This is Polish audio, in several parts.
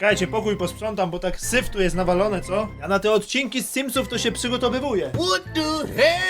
Kajcie, pokój posprzątam, bo tak syf tu jest nawalone, co? Ja na te odcinki z Simsów to się przygotowywuję. What the hell?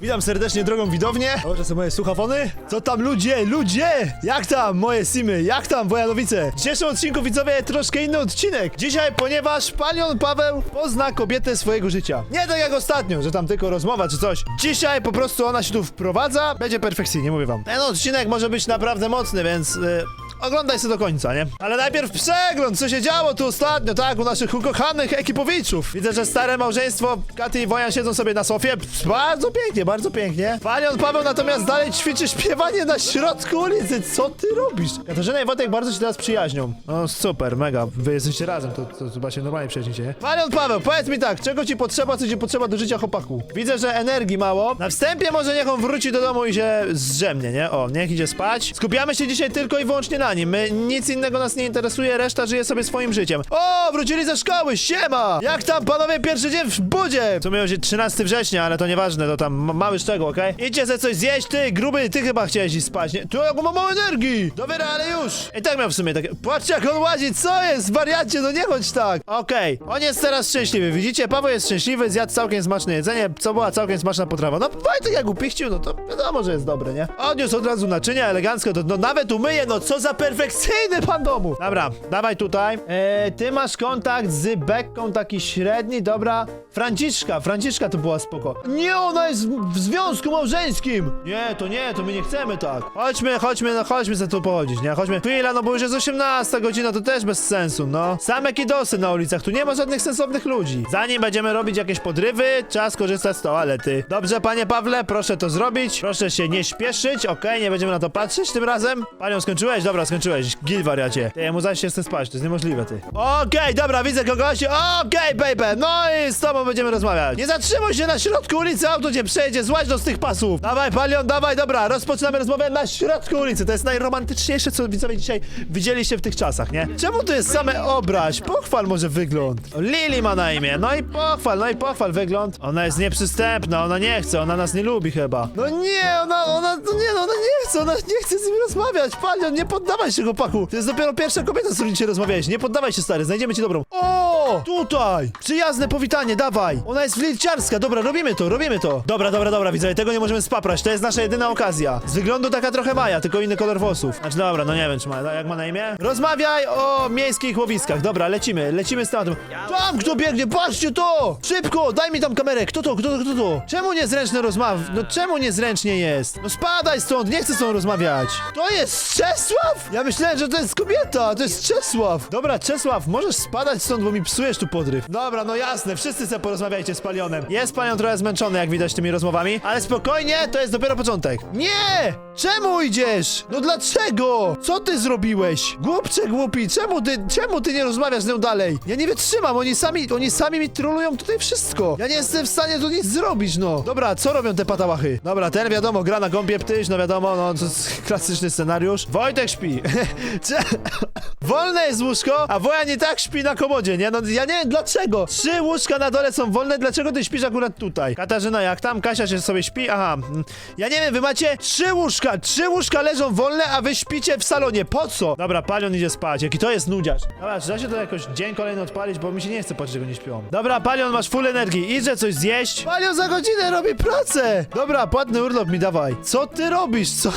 Witam serdecznie drogą widownię. O, to są moje słuchawony. Co tam ludzie, ludzie? Jak tam moje simy? Jak tam Wojanowice? W dzisiejszym odcinku widzowie troszkę inny odcinek. Dzisiaj, ponieważ panion Paweł pozna kobietę swojego życia. Nie tak jak ostatnio, że tam tylko rozmowa czy coś. Dzisiaj po prostu ona się tu wprowadza. Będzie perfekcyjnie, mówię wam. Ten odcinek może być naprawdę mocny, więc... Yy... Oglądaj się do końca, nie? Ale najpierw przegląd, co się działo tu ostatnio, tak? U naszych ukochanych ekipowiczów. Widzę, że stare małżeństwo Katy i Wojan siedzą sobie na sofie. Bardzo pięknie, bardzo pięknie. Panion Paweł natomiast dalej ćwiczy śpiewanie na środku ulicy. Co ty robisz? Katarzyna i Wojtek bardzo się teraz przyjaźnią. No super, mega. Wy jesteście razem, to, to chyba się normalnie przyjaźnicie, nie? Panion Paweł, powiedz mi tak, czego ci potrzeba, co ci potrzeba do życia chłopaku? Widzę, że energii mało. Na wstępie może niech on wróci do domu i się zrzemnie, nie? O, niech idzie spać. Skupiamy się dzisiaj tylko i wyłącznie na nim. My nic innego nas nie interesuje, reszta żyje sobie swoim życiem. O, wrócili ze szkoły, siema! Jak tam panowie pierwszy dzień w budzie? W sumie jest 13 września, ale to nieważne, to tam ma- mały szczegół, okej? Idźcie ze coś zjeść, ty, gruby, ty chyba chciałeś iść spać, nie? Tu jak ma mało energii! Dobra, ale już! I tak miał w sumie takie, patrzcie jak on łazi, co jest, wariacie, no nie chodź tak! Okej, on jest teraz szczęśliwy, widzicie? Paweł jest szczęśliwy, zjadł całkiem smaczne jedzenie, co była całkiem smaczna potrawa. No, Wojtek jak upichcił, no to wiadomo, że jest dobre, nie? Odniósł od razu naczynia elegancko, to no nawet umyje, no co za perfekcyjny pan domu! Dobra, dawaj tutaj. Eee, ty masz kontakt z Bekką taki średni, dobra. Franciszka, Franciszka to była spoko. Nie, ona jest w związku małżeńskim! Nie, to nie, to my nie chcemy tak. Chodźmy, chodźmy, no chodźmy za tu pochodzić, nie? Chodźmy. Chwila, no bo już jest 18 godzina, to też bez sensu, no. Same kidosy na ulicach, tu nie ma żadnych sensownych ludzi. Zanim będziemy robić jakieś podrywy, czas korzystać z toalety. Dobrze, panie Pawle, proszę to zrobić. Proszę się nie śpieszyć, okej, nie będziemy na to patrzeć tym razem. Panią, skończyłeś? Dobra, skończyłeś. Gil wariacie. Ty, jemu zaś się chce spać, to jest niemożliwe, ty. Okej, dobra, widzę kogoś. Okej, baby, no i z tobą będziemy rozmawiać. Nie zatrzymuj się na środku ulicy, auto cię przejdzie, złaź do z tych pasów. Dawaj, palion, dawaj, dobra, rozpoczynamy rozmowę na środku ulicy. To jest najromantyczniejsze, co widzowie dzisiaj widzieliście w tych czasach, nie? Czemu tu jest same obraź? Pochwal może wygląd. Lili ma na imię, no i pochwal, no i pochwal wygląd. Ona jest nieprzystępna, ona nie chce, ona nas nie lubi chyba. No nie, ona, ona, no nie, no ona nie chce, ona nie chce z nim rozmawiać. Palion, nie poddawaj się, chłopaku. To jest dopiero pierwsza kobieta, z którą dzisiaj rozmawiałeś. Nie poddawaj się, stary, znajdziemy ci dobrą. O, tutaj! Przyjazne powitanie, dawaj! Ona jest flirciarska, dobra, robimy to, robimy to. Dobra, dobra, dobra, widzowie, tego nie możemy spaprać, to jest nasza jedyna okazja. Z wyglądu taka trochę Maja, tylko inny kolor włosów. Znaczy, dobra, no nie wiem, czy ma, jak ma na imię? Rozmawiaj o miejskich łowiskach. Dobra, lecimy, lecimy z tematem. Tam, kto biegnie, patrzcie to! Szybko, daj mi tam kamerę, kto to, kto to, kto to? Czemu niezręczny rozmawia? No czemu niezręcznie jest? No spadaj stąd, nie chcę z tą rozmawiać. To jest Czesław? Ja myślałem, że to jest kobieta, to jest Czesław. Dobra, Czesław, możesz spadać stąd, bo mi psujesz tu podryw. Dobra, no jasne, wszyscy sobie porozmawiajcie z Palionem. Jest Palion trochę zmęczony, jak widać, tymi rozmowami, ale spokojnie, to jest dopiero początek. Nie! Czemu idziesz? No dlaczego? Co ty zrobiłeś? Głupcze głupi, czemu ty, czemu ty nie rozmawiasz z nią dalej? Ja nie wytrzymam, oni sami, oni sami mi trolują tutaj wszystko. Ja nie jestem w stanie tu nic zrobić, no. Dobra, co robią te patałachy? Dobra, ten wiadomo, gra na gąbie ptyś, no wiadomo, no to jest klasyczny scenariusz. Wojtek śpi. Wolne jest łóżko, a Wojan i tak śpi na komodzie, nie? No ja nie wiem dlaczego. Trzy łóżka na dole są wolne, dlaczego ty śpisz akurat tutaj? Katarzyna, jak tam? Kasia się sobie śpi? Aha. mm. Ja nie wiem, wy macie trzy łóżka, trzy łóżka leżą wolne, a wy śpicie w salonie. Po co? Dobra, Palion idzie spać. Jaki to jest nudziarz. Dobra, da się to jakoś dzień kolejny odpalić, bo mi się nie chce patrzeć, go nie śpią. Dobra, Palion, masz full energii. Idźże coś zjeść. Palion za godzinę robi pracę. Dobra, płatny urlop mi dawaj. Co ty robisz? Co,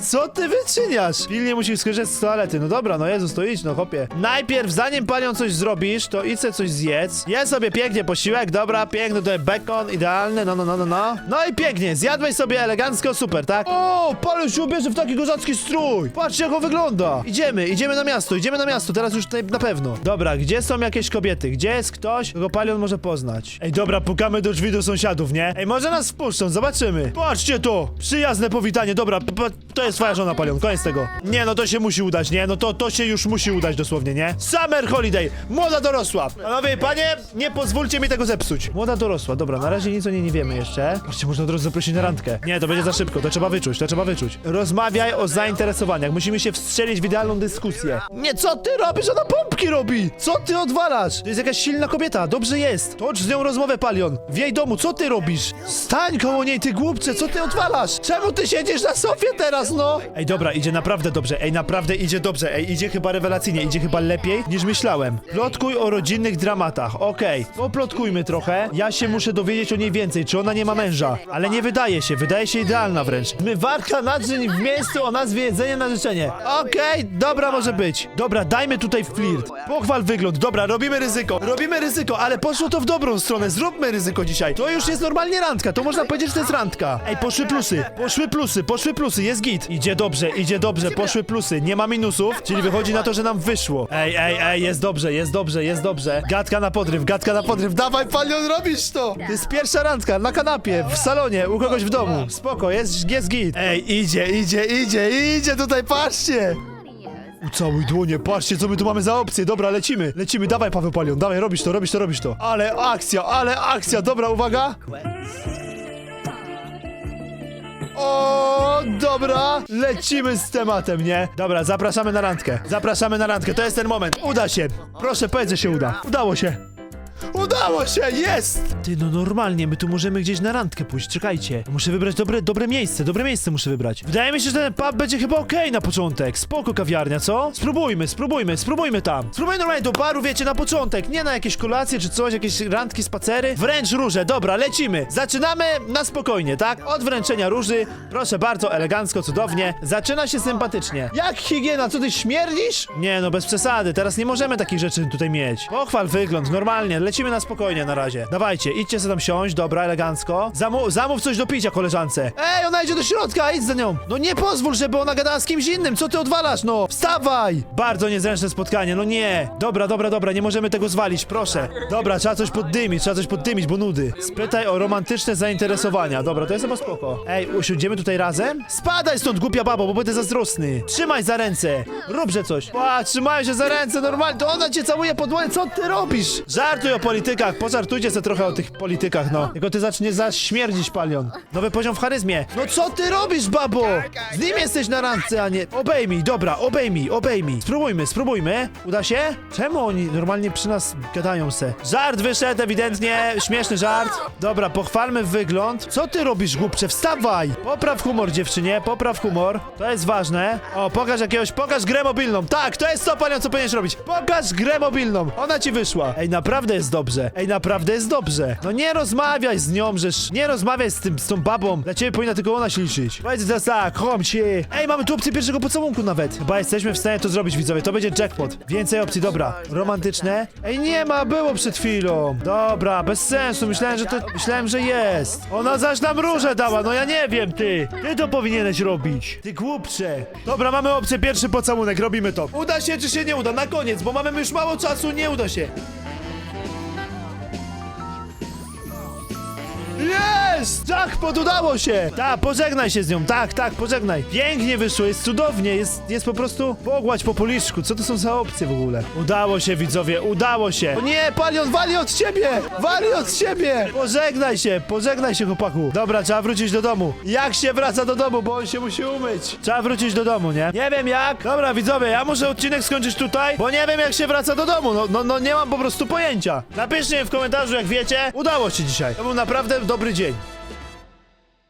co ty wyczyniasz? Pilnie musisz skorzystać z toalety. No dobra, no Jezus, to idź, no chopie. Najpierw, zanim Palion coś zrobisz, to idź coś zjedz. Je sobie pięknie posiłek, dobra, piękny to jest bekon, idealny, no, no, no, no, no. No i pięknie, zjadłeś sobie elegancko, super, tak? O, Palion się ubierze w taki kozacki strój. Patrzcie, jak on wygląda. Idziemy, idziemy na miasto, idziemy na miasto, teraz już tutaj na pewno. Dobra, gdzie są jakieś kobiety? Gdzie jest ktoś, kogo Palion może poznać? Ej, dobra, pukamy do drzwi do sąsiadów, nie? Ej, może nas wpuszczą, zobaczymy. Patrzcie to, przyjazne powitanie, dobra, p- p- to jest twoja żona, Palion, koniec tego. Nie, no to się musi udać, nie? No to, to się już musi udać dosłownie, nie? Summer Holiday, młoda dorosła. Dorosła. Panowie, panie, nie pozwólcie mi tego zepsuć. Młoda dorosła, dobra, na razie nic o niej nie wiemy jeszcze. Patrzcie, można od razu zaprosić na randkę. Nie, to będzie za szybko, to trzeba wyczuć, to trzeba wyczuć. Rozmawiaj o zainteresowaniach, musimy się wstrzelić w idealną dyskusję. Nie, co ty robisz? Ona pompki robi! Co ty odwalasz? To jest jakaś silna kobieta, dobrze jest. Tocz z nią rozmowę, Palion. W jej domu, co ty robisz? Stań koło niej, ty głupcze, co ty odwalasz? Czemu ty siedzisz na sofie teraz, no? Ej, dobra, idzie naprawdę dobrze, ej, naprawdę idzie dobrze, ej, idzie chyba rewelacyjnie, idzie chyba lepiej niż myślałem. Plotkuj o rodzinnych dramatach, okej. Poplotkujmy trochę, ja się muszę dowiedzieć o niej więcej, czy ona nie ma męża. Ale nie wydaje się, wydaje się idealna wręcz. Mywarka naczyń w miejscu o nazwie jedzenie na życzenie. Okej, dobra może być. Dobra, dajmy tutaj flirt. Pochwal wygląd, dobra, robimy ryzyko. Robimy ryzyko, ale poszło to w dobrą stronę, zróbmy ryzyko dzisiaj. To już jest normalnie randka, to można powiedzieć, że to jest randka. Ej, poszły plusy, poszły plusy, poszły plusy, jest git. Idzie dobrze, idzie dobrze, poszły plusy, nie ma minusów, czyli wychodzi na to, że nam wyszło. Ej, ej, ej, jest dobrze, jest dobrze, jest dobrze. Gadka na podryw, gadka na podryw, dawaj panion, robisz to! To jest pierwsza randka, na kanapie, w salonie, u kogoś w domu. Spoko, jest, jest git. Ej, idzie, idzie, idzie, idzie tutaj, patrzcie! Ucałuj dłonie, patrzcie co my tu mamy za opcję, dobra, lecimy, lecimy, dawaj Paweł Palion, dawaj, robisz to, robisz to, robisz to. Ale akcja, ale akcja, dobra, uwaga. O, dobra, lecimy z tematem, nie? Dobra, zapraszamy na randkę, zapraszamy na randkę, to jest ten moment, uda się, proszę powiedz, że się uda, udało się. Udało się, jest! Ty, no normalnie, my tu możemy gdzieś na randkę pójść, czekajcie. Muszę wybrać dobre, dobre miejsce, dobre miejsce muszę wybrać. Wydaje mi się, że ten pub będzie chyba okej na początek. Spoko kawiarnia, co? Spróbujmy, spróbujmy, spróbujmy tam. Spróbujmy normalnie do baru, wiecie, na początek. Nie na jakieś kolacje czy coś, jakieś randki, spacery. Wręcz róże, dobra, lecimy. Zaczynamy na spokojnie, tak? Od wręczenia róży. Proszę bardzo, elegancko, cudownie. Zaczyna się sympatycznie. Jak higiena, co ty śmierdzisz? Nie, no bez przesady, teraz nie możemy takich rzeczy tutaj mieć. Pochwal wygląd, normalnie, lecimy na spokojnie na razie. Dawajcie, idźcie sobie tam siąść, dobra, elegancko. Zamu zamów coś do picia koleżance. Ej, ona idzie do środka, idź za nią. No nie pozwól, żeby ona gadała z kimś innym, co ty odwalasz, no? Wstawaj! Bardzo niezręczne spotkanie, no nie. Dobra, dobra, dobra, nie możemy tego zwalić, proszę. Dobra, trzeba coś poddymić, trzeba coś poddymić, bo nudy. Spytaj o romantyczne zainteresowania. Dobra, to jest chyba spoko. Ej, usiądziemy tutaj razem? Spadaj stąd, głupia babo, bo będę zazdrosny. Trzymaj za ręce. Róbże coś. Ła, trzymają się za ręce, normalnie, to ona cię całuje pod dłoń, co ty robisz? Żartuj o politykach, pożartujcie sobie trochę o tych politykach, no. Tylko ty zacznie zaśmierdzić palion. Nowy poziom w charyzmie. No co ty robisz, babo? Z nim jesteś na randce, a nie... Obejmij, dobra, obejmij, obejmij. Spróbujmy, spróbujmy. Uda się? Czemu oni normalnie przy nas gadają se? Żart wyszedł ewidentnie, śmieszny żart. Dobra, pochwalmy wygląd. Co ty robisz, głupcze? Wstawaj! Popraw humor, dziewczynie, popraw humor. To jest ważne. O, pokaż jakiegoś, pokaż grę mobilną. Tak, to jest to, panią, co powinieneś robić. Pokaż grę mobilną. Ona ci wyszła. Ej, naprawdę jest dobrze. Ej, naprawdę jest dobrze. No nie rozmawiaj z nią, żeż nie rozmawiaj z tym, z tą babą. Dla ciebie powinna tylko ona się liczyć. Powiedz teraz tak, chom się. Ej, mamy tu opcję pierwszego pocałunku nawet. Chyba jesteśmy w stanie to zrobić, widzowie. To będzie jackpot. Więcej opcji, dobra. Romantyczne. Ej, nie ma, było przed chwilą. Dobra, bez sensu. Myślałem, że to, myślałem, że jest. Ona zaś nam różę dała, no ja nie wiem, ty. Ty to powinieneś robić. Ty głupcze. Dobra, mamy opcję pierwszy pocałunek, robimy to. Uda się, czy się nie uda? Na koniec, bo mamy już mało czasu, nie uda się. Jest! Jackpot, udało się! Tak, pożegnaj się z nią, tak, tak, pożegnaj. Pięknie wyszło, jest cudownie, jest, jest po prostu pogładź po policzku. Co to są za opcje w ogóle? Udało się, widzowie, udało się. O nie, Palion, wali od ciebie! Wali od ciebie! Pożegnaj się, pożegnaj się, chłopaku. Dobra, trzeba wrócić do domu. Jak się wraca do domu, bo on się musi umyć. Trzeba wrócić do domu, nie? Nie wiem jak. Dobra, widzowie, ja muszę odcinek skończyć tutaj, bo nie wiem jak się wraca do domu. No, no, no nie mam po prostu pojęcia. Napiszcie w komentarzu, jak wiecie. Udało się dzisiaj. To był naprawdę dobry dzień.